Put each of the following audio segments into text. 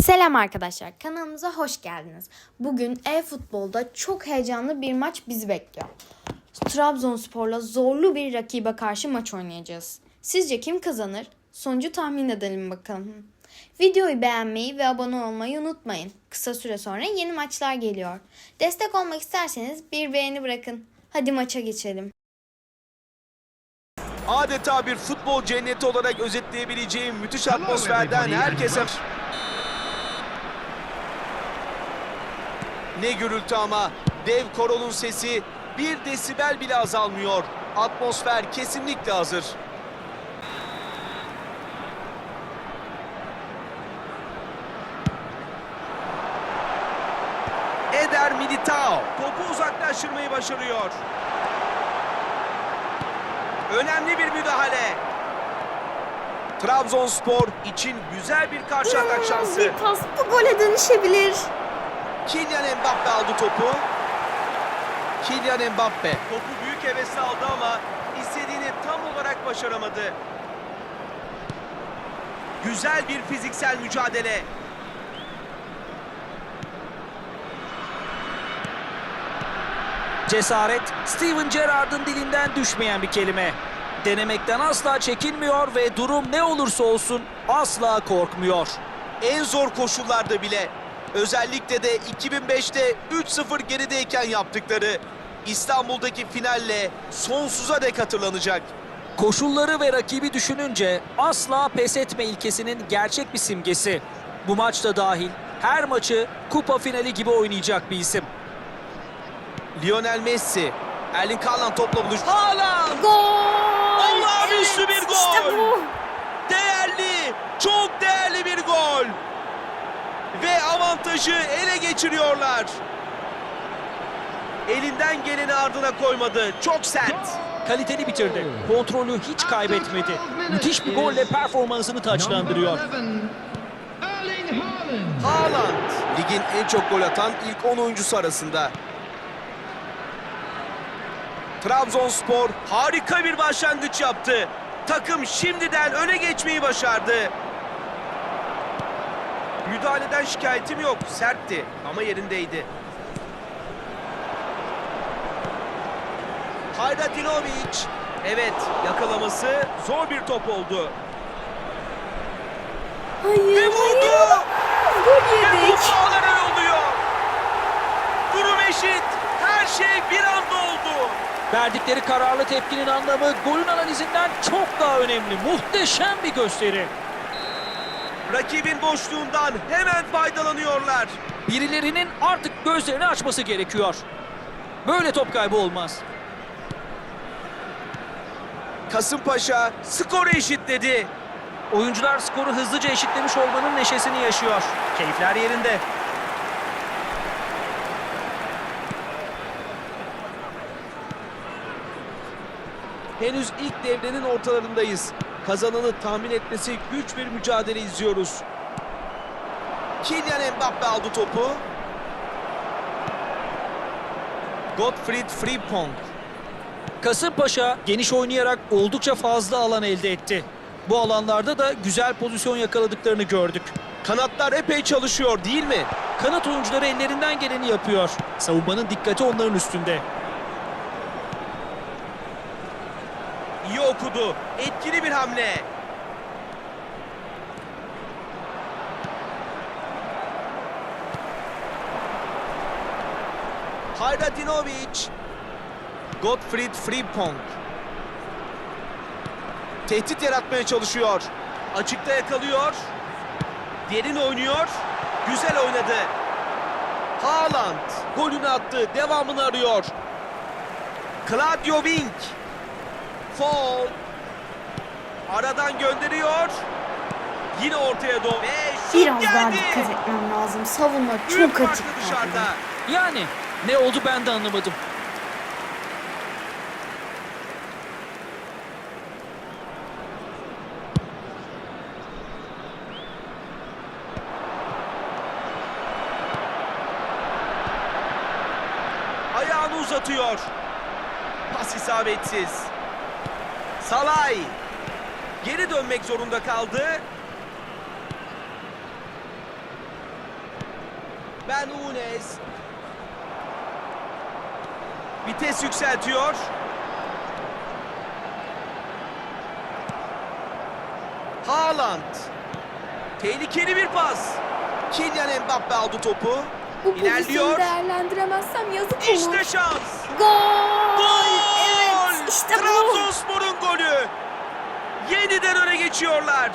Selam arkadaşlar, kanalımıza hoş geldiniz. Bugün e-futbolda çok heyecanlı bir maç bizi bekliyor. Trabzonspor'la zorlu bir rakibe karşı maç oynayacağız. Sizce kim kazanır? Sonucu tahmin edelim bakalım. Videoyu beğenmeyi ve abone olmayı unutmayın. Kısa süre sonra yeni maçlar geliyor. Destek olmak isterseniz bir beğeni bırakın. Hadi maça geçelim. Adeta bir futbol cenneti olarak özetleyebileceğim müthiş atmosferden herkese... Ne gürültü ama dev koronun sesi bir desibel bile azalmıyor. Atmosfer kesinlikle hazır. Eder Militao topu uzaklaştırmayı başarıyor. Önemli bir müdahale. Trabzonspor için güzel bir karşı atak şansı. Bir pas bu gole dönüşebilir. Kylian Mbappe aldı topu. Kylian Mbappe. Topu büyük hevesle aldı ama istediğini tam olarak başaramadı. Güzel bir fiziksel mücadele. Cesaret Steven Gerrard'ın dilinden düşmeyen bir kelime. Denemekten asla çekinmiyor ve durum ne olursa olsun asla korkmuyor. En zor koşullarda bile özellikle de 2005'te 3-0 gerideyken yaptıkları İstanbul'daki finalle sonsuza dek hatırlanacak. Koşulları ve rakibi düşününce asla pes etme ilkesinin gerçek bir simgesi. Bu maçta dahil her maçı kupa finali gibi oynayacak bir isim. Lionel Messi, Erling Haaland topla buluş. Haaland! Gol! Olağanüstü bir gol! İşte bu. Değerli, çok değerli bir gol. Ve avantajı ele geçiriyorlar. Elinden geleni ardına koymadı. Çok sert. Kaliteli bitirdi. Kontrolü hiç kaybetmedi. Müthiş bir golle performansını taçlandırıyor. Haaland, ligin en çok gol atan ilk 10 oyuncusu arasında. Trabzonspor harika bir başlangıç yaptı. Takım şimdiden öne geçmeyi başardı. Müdahaleden şikayetim yok. Sertti ama yerindeydi. Hayradinovic. Evet, yakalaması zor bir top oldu. Hayır, Ve vurdu. Gol Ve yedik. top ağlara yolluyor. Durum eşit. Her şey bir anda oldu. Verdikleri kararlı tepkinin anlamı golün analizinden çok daha önemli. Muhteşem bir gösteri. Rakibin boşluğundan hemen faydalanıyorlar. Birilerinin artık gözlerini açması gerekiyor. Böyle top kaybı olmaz. Kasımpaşa skoru eşitledi. Oyuncular skoru hızlıca eşitlemiş olmanın neşesini yaşıyor. Keyifler yerinde. Henüz ilk devrenin ortalarındayız. Kazananı tahmin etmesi güç bir mücadele izliyoruz. Kylian Mbappe aldı topu. Gottfried Frimpong. Kasımpaşa geniş oynayarak oldukça fazla alan elde etti. Bu alanlarda da güzel pozisyon yakaladıklarını gördük. Kanatlar epey çalışıyor değil mi? Kanat oyuncuları ellerinden geleni yapıyor. Savunmanın dikkati onların üstünde. İyi okudu. Etkili bir hamle. Hayradinovic. Gottfried Frimpong. Tehdit yaratmaya çalışıyor. Açıkta yakalıyor. Derin oynuyor. Güzel oynadı. Haaland golünü attı. Devamını arıyor. Claudio Wink. Foul. Aradan gönderiyor. Yine ortaya doğru. Ve şut Biraz geldi. daha dikkat etmem lazım. Savunma Büyük çok farklı açık. dışarıda. Yani ne oldu ben de anlamadım. Ayağını uzatıyor. Pas isabetsiz. Salay. Geri dönmek zorunda kaldı. Ben Unes. Vites yükseltiyor. Haaland. Tehlikeli bir pas. Kylian Mbappe aldı topu. Bu İlerliyor. değerlendiremezsem yazık olur. İşte şans. Gol! Gol! Evet işte bu. Trabzonspor'un golü. Yeniden öne geçiyorlar.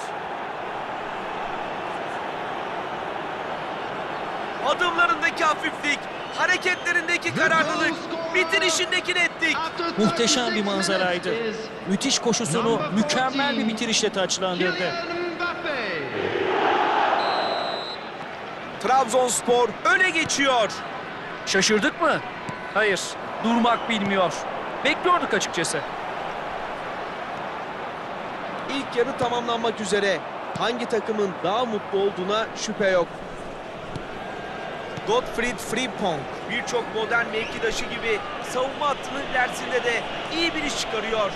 Adımlarındaki hafiflik, hareketlerindeki kararlılık, bitirişindeki netlik. Muhteşem bir manzaraydı. Müthiş koşusunu mükemmel bir bitirişle taçlandırdı. Trabzonspor öne geçiyor. Şaşırdık mı? Hayır. Durmak bilmiyor. Bekliyorduk açıkçası. İlk yarı tamamlanmak üzere. Hangi takımın daha mutlu olduğuna şüphe yok. Gottfried Frimpong birçok modern mevkidaşı gibi savunma hattının ilerisinde de iyi bir iş çıkarıyor.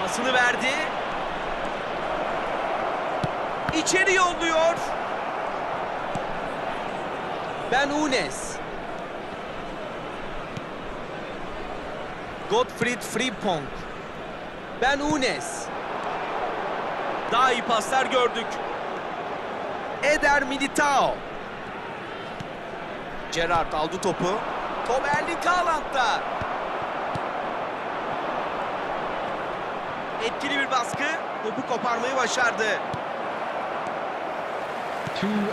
Pasını verdi. İçeri yolluyor. Ben Unes. Gottfried Frimpong. Ben Unes. Daha iyi paslar gördük. Eder Militao. Gerrard aldı topu. Top Erling Haaland'da. Etkili bir baskı. Topu koparmayı başardı.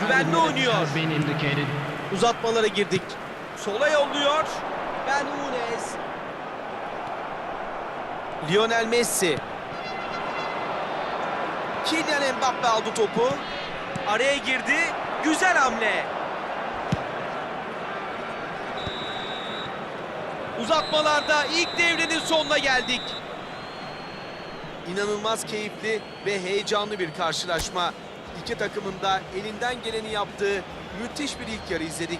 Güvenli oynuyor. Uzatmalara girdik. Sola yolluyor. Ben Unes. Lionel Messi. Kylian Mbappe aldı topu. Araya girdi. Güzel hamle. Uzatmalarda ilk devrenin sonuna geldik. İnanılmaz keyifli ve heyecanlı bir karşılaşma. İki takımın da elinden geleni yaptığı müthiş bir ilk yarı izledik.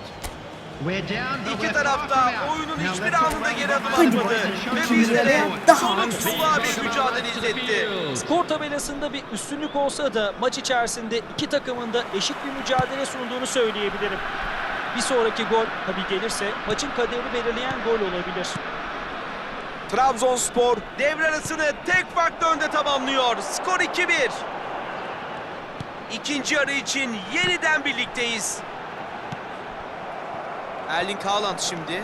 İki tarafta oyunun hiçbir anında geri adım atmadı. Ve bizlere Daha soluk soluğa bir mücadele izletti. Skor tabelasında bir üstünlük olsa da maç içerisinde iki takımın da eşit bir mücadele sunduğunu söyleyebilirim. Bir sonraki gol tabii gelirse maçın kaderini belirleyen gol olabilir. Trabzonspor devre arasını tek farklı önde tamamlıyor. Skor 2-1. İkinci yarı için yeniden birlikteyiz. Erling Haaland şimdi.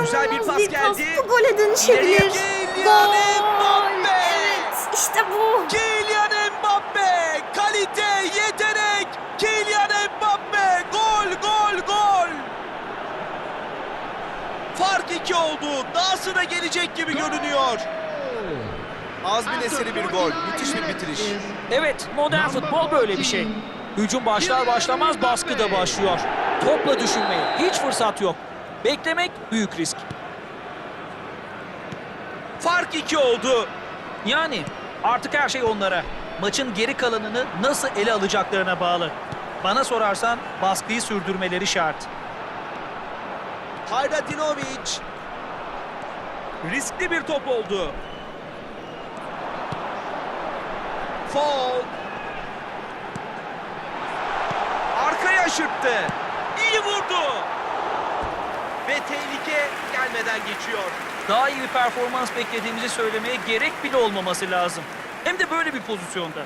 Güzel bir pas İnanılmaz geldi. Bu gole dönüşebilir. Kylian Mbappe. Evet işte bu. Kylian Mbappe! Kalite, yetenek! Kylian Mbappe! Gol, gol, gol! Fark iki oldu. Dahası da gelecek gibi görünüyor. Azmin eseri bir gol. Müthiş bir bitiriş. Evet, modern futbol böyle bir şey. Hücum başlar başlamaz baskı da başlıyor. Topla düşünmeye hiç fırsat yok. Beklemek büyük risk. Fark iki oldu. Yani artık her şey onlara. Maçın geri kalanını nasıl ele alacaklarına bağlı. Bana sorarsan baskıyı sürdürmeleri şart. Hayradinovic. Riskli bir top oldu. Foul. Arkaya aşırttı. İyi vurdu. Ve tehlike gelmeden geçiyor. Daha iyi bir performans beklediğimizi söylemeye gerek bile olmaması lazım. Hem de böyle bir pozisyonda.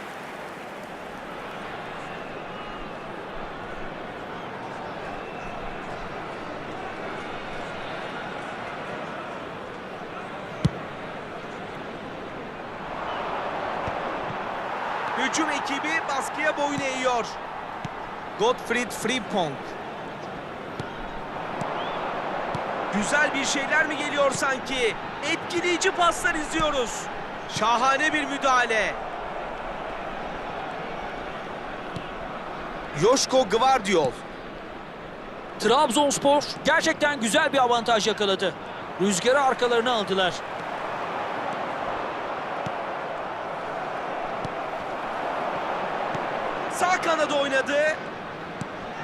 Hücum ekibi baskıya boyun eğiyor. Gottfried Frimpong. Güzel bir şeyler mi geliyor sanki? Etkileyici paslar izliyoruz. Şahane bir müdahale. Yoşko Gvardiol. Trabzonspor gerçekten güzel bir avantaj yakaladı. Rüzgarı arkalarına aldılar. Sağ kanada oynadı.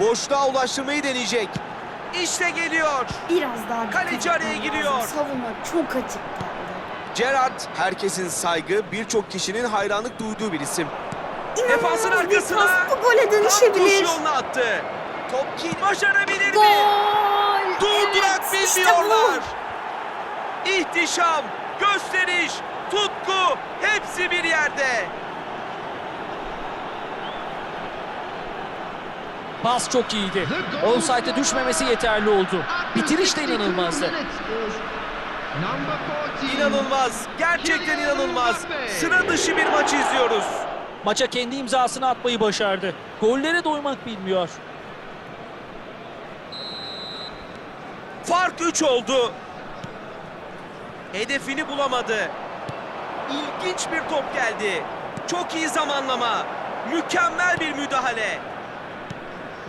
Boşluğa ulaştırmayı deneyecek. İşte geliyor. Biraz daha Kaleci araya giriyor. lazım. Savunma çok açık kaldı. Gerrard herkesin saygı, birçok kişinin hayranlık duyduğu bir isim. Defansın İnanılmaz bir arkasına. pas bu gole Tam dönüşebilir. tuş yoluna attı. Top kill başarabilir mi? Gol. Durdurak Evet, işte bilmiyorlar. İhtişam, gösteriş, tutku hepsi bir yerde. Pas çok iyiydi. Onsite'e düşmemesi yeterli oldu. Bitiriş de inanılmazdı. İnanılmaz, gerçekten inanılmaz. Sıra dışı bir maç izliyoruz. Maça kendi imzasını atmayı başardı. Gollere doymak bilmiyor. Fark 3 oldu. Hedefini bulamadı. İlginç bir top geldi. Çok iyi zamanlama. Mükemmel bir müdahale.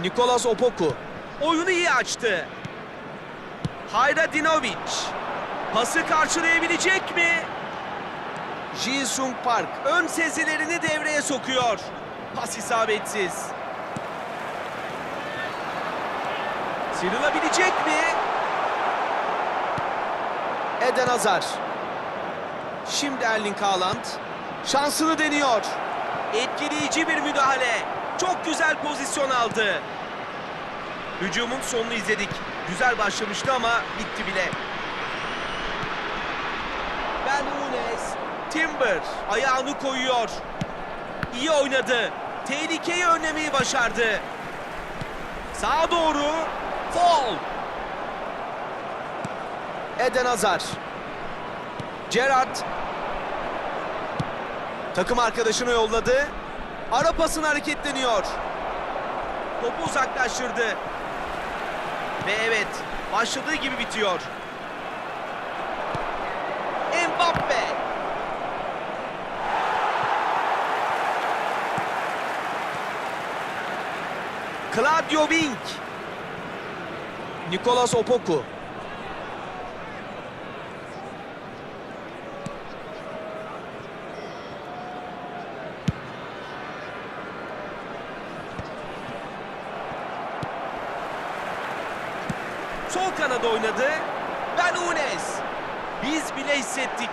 Nikolas Opoku oyunu iyi açtı. Hayradinovic pası karşılayabilecek mi? Ji-sung Park ön sezilerini devreye sokuyor. Pas isabetsiz. Sıyrılabilecek mi? Eden Hazar. Şimdi Erling Haaland. Şansını deniyor. Etkileyici bir müdahale. Çok güzel pozisyon aldı. Hücumun sonunu izledik. Güzel başlamıştı ama bitti bile. Ben Nunes. Timber ayağını koyuyor. İyi oynadı. Tehlikeyi önlemeyi başardı. Sağa doğru. Fall. Eden Hazar. Gerrard. Takım arkadaşını yolladı. Ara pasını hareketleniyor. Topu uzaklaştırdı. Ve evet, başladığı gibi bitiyor. Mbappe. Claudio Wink. Nicolas Opoku. Sol kanada oynadı. Ben Unes. Biz bile hissettik.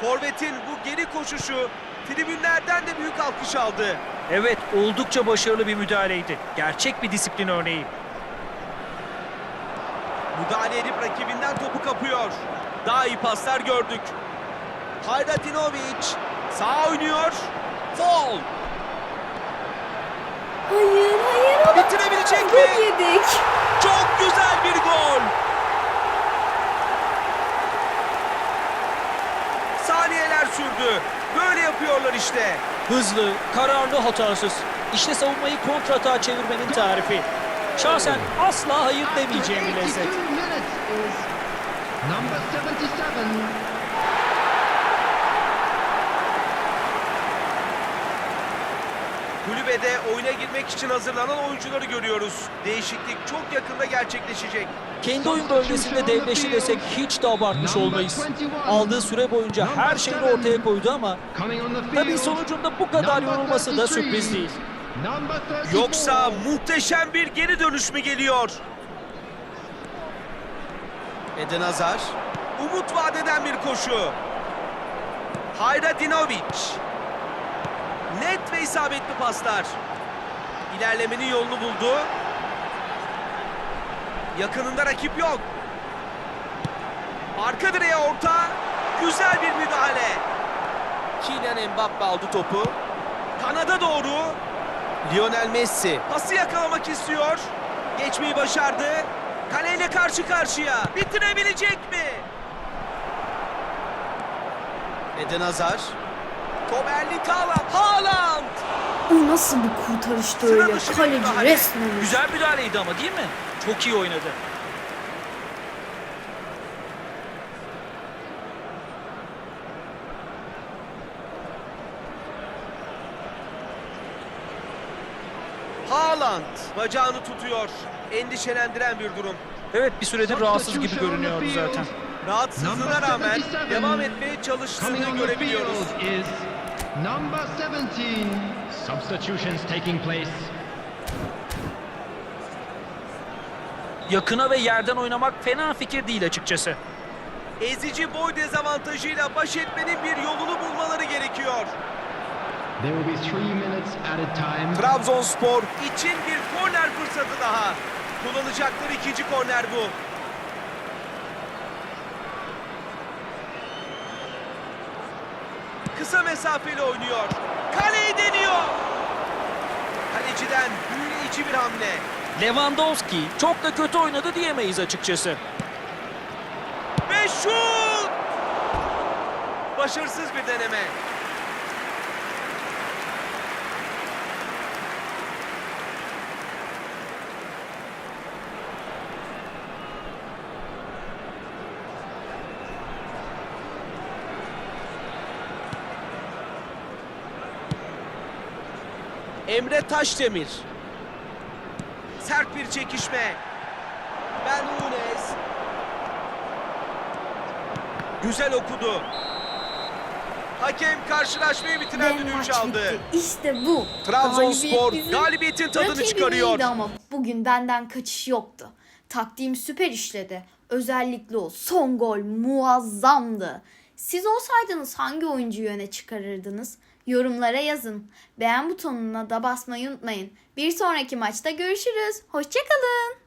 Forvet'in bu geri koşuşu tribünlerden de büyük alkış aldı. Evet, oldukça başarılı bir müdahaleydi. Gerçek bir disiplin örneği. Müdahale edip rakibinden topu kapıyor. Daha iyi paslar gördük. Hayratinovic sağ oynuyor. Fall. Hayır hayır. o da- Bitirebilecek mi? Gol yedik. Çok güzel bir gol. Saniyeler sürdü. Böyle yapıyorlar işte. Hızlı, kararlı, hatasız. İşte savunmayı kontratağa çevirmenin tarifi. Şahsen asla hayır demeyeceğim bir lezzet. Number 77. Kulübede oyuna girmek için hazırlanan oyuncuları görüyoruz. Değişiklik çok yakında gerçekleşecek. Kendi oyun bölgesinde devleşti desek hiç de abartmış olmayız. Aldığı süre boyunca her şeyini ortaya koydu ama tabii sonucunda bu kadar yorulması da 33. sürpriz değil. Number 34. Yoksa muhteşem bir geri dönüş mü geliyor? Eden Hazar. Umut vadeden bir koşu. Hayradinovic. Net ve isabetli paslar. İlerlemenin yolunu buldu. Yakınında rakip yok. Arka direğe orta. Güzel bir müdahale. Kylian Mbappe aldı topu. Kanada doğru. Lionel Messi pası yakalamak istiyor. Geçmeyi başardı. Kaleyle karşı karşıya. Bitirebilecek mi? Eden Hazar. Top Erling Haaland. Haaland! O nasıl bir kurtarıştı Sıra öyle? dışı bir Kaleci müdahale. resmen. Güzel müdahaleydi ama değil mi? Çok iyi oynadı. Haaland bacağını tutuyor. Endişelendiren bir durum. Evet bir süredir rahatsız gibi görünüyordu zaten. Rahatsızlığına rağmen devam etmeye çalıştığını Coming on the görebiliyoruz. is number 17. Substitutions taking place. Yakına ve yerden oynamak fena fikir değil açıkçası. Ezici boy dezavantajıyla baş etmenin bir yolunu bulmaları gerekiyor. There will be three minutes added time. Trabzonspor için bir korner fırsatı daha. Kullanacakları ikinci korner bu. Kısa mesafeli oynuyor. Kaleyi deniyor. Kaleciden büyüleyici bir hamle. Lewandowski çok da kötü oynadı diyemeyiz açıkçası. Ve şut! Başarısız bir deneme. Emre Taşdemir. Sert bir çekişme. Ben Nunes. Güzel okudu. Hakem karşılaşmayı bitiren düdüğü çaldı. bitti. İşte bu. Trabzonspor Galibiyet galibiyetin tadını çıkarıyor. ama bugün benden kaçış yoktu. Taktiğim süper işledi. Özellikle o son gol muazzamdı. Siz olsaydınız hangi oyuncuyu öne çıkarırdınız? Yorumlara yazın. Beğen butonuna da basmayı unutmayın. Bir sonraki maçta görüşürüz. Hoşçakalın.